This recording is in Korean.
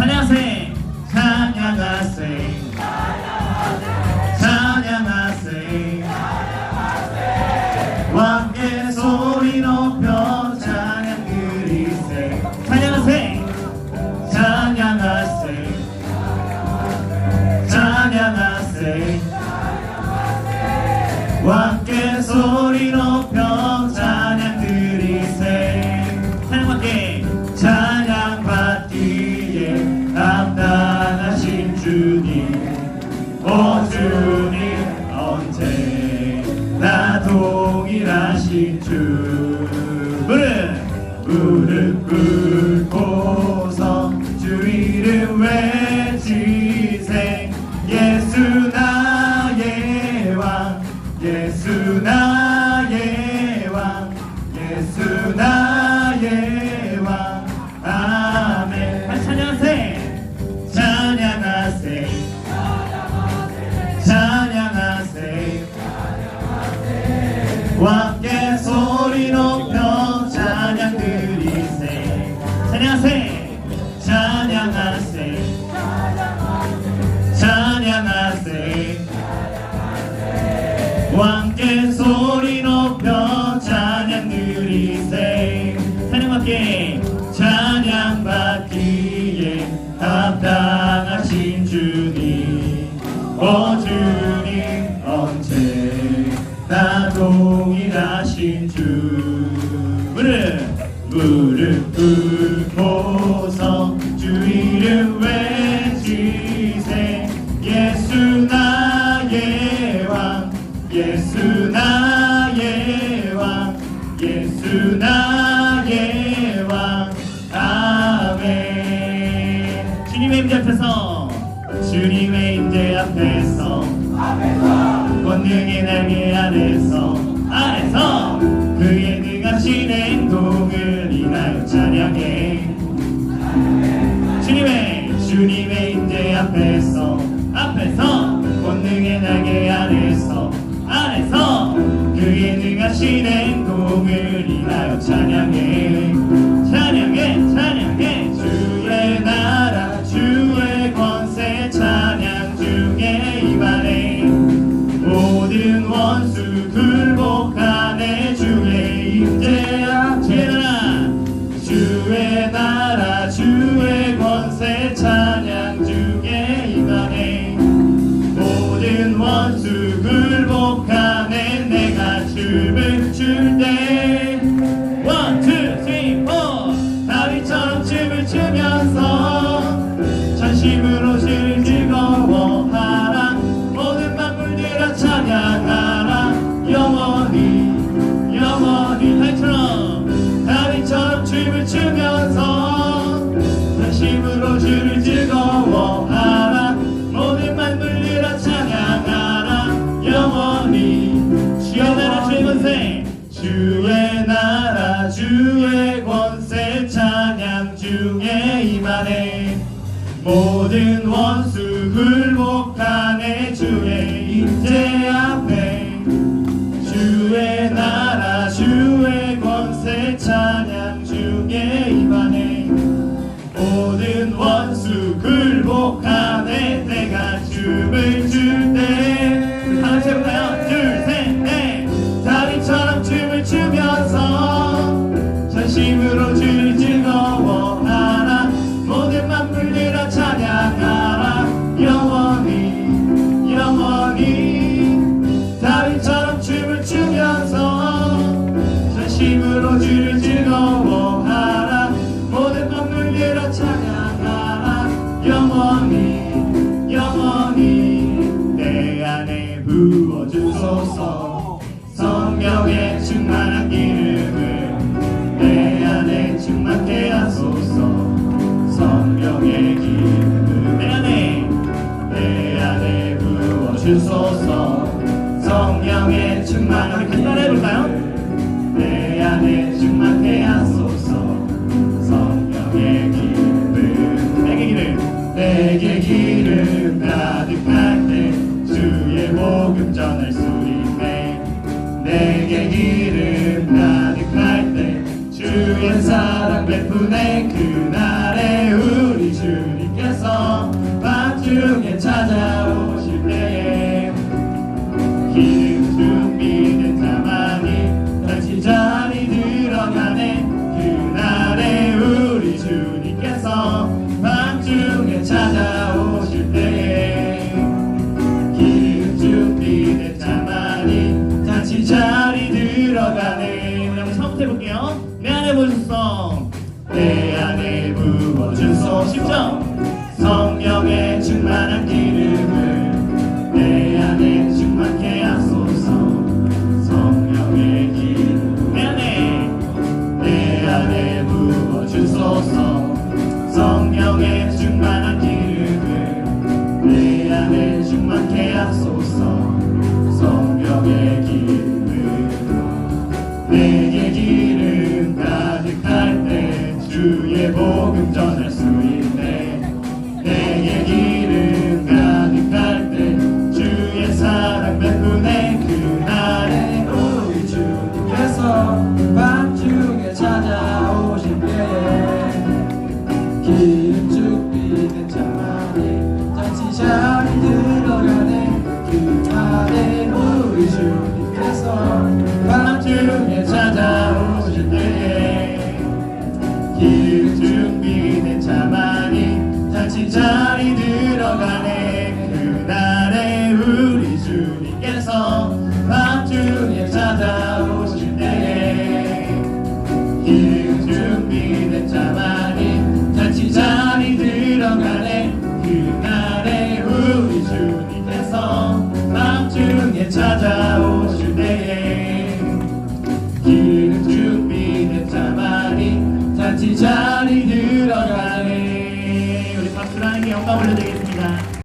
찬양하세 찬 동일하신 주. 무릎 무릎 꿇고서 주 이름 외치세 예수 나의 왕 예수 나 왕께 소리 높여 찬양 드리세. 찬양하세. 찬양하세. 찬양하세. 왕께 소리 높여 찬양 드리세. 찬양받게 찬양받기에 합당하신 주님. 오주 주님의 임재 앞에서 주님의 임재 앞에서 권능의 날개 아래서 아래서 그의 능하신 행동을 인하여 찬양해. 주님의 주님의 임재 앞에서 앞에서 권능의 날개 아래서 아래서 그의 능하신 행동을 찬양해 찬양해 굴복하 모든 원수 굴복하네 주의 임재 앞에. 주의 나라 주의 권세 찬양 중에 임하네 모든 원수 굴복하네 내가 춤을 출때. 하나 해볼까요? 둘셋넷. 다리처럼 춤을 추면서 전심으로 주 주를 즐거워하라. 모든 만물들아 찬양하라. 영원히 영원히 내 안에 부어주소서. 성령의 충만한 기름을 내 안에 충만케 하소서. 성령의 기름을 내 안에 내 안에 부어주소서. 성령의 우리 같이 따라해볼까요? 주의 복음 전할 수 있네. 내게 기름 가득할 때 주의 사랑 베푸네 주님께 50점 성령의 충만한 기름을 내 안에 충만케 하소서. 성령의 기름 내 안에 내 안에 부어주소서. Oh.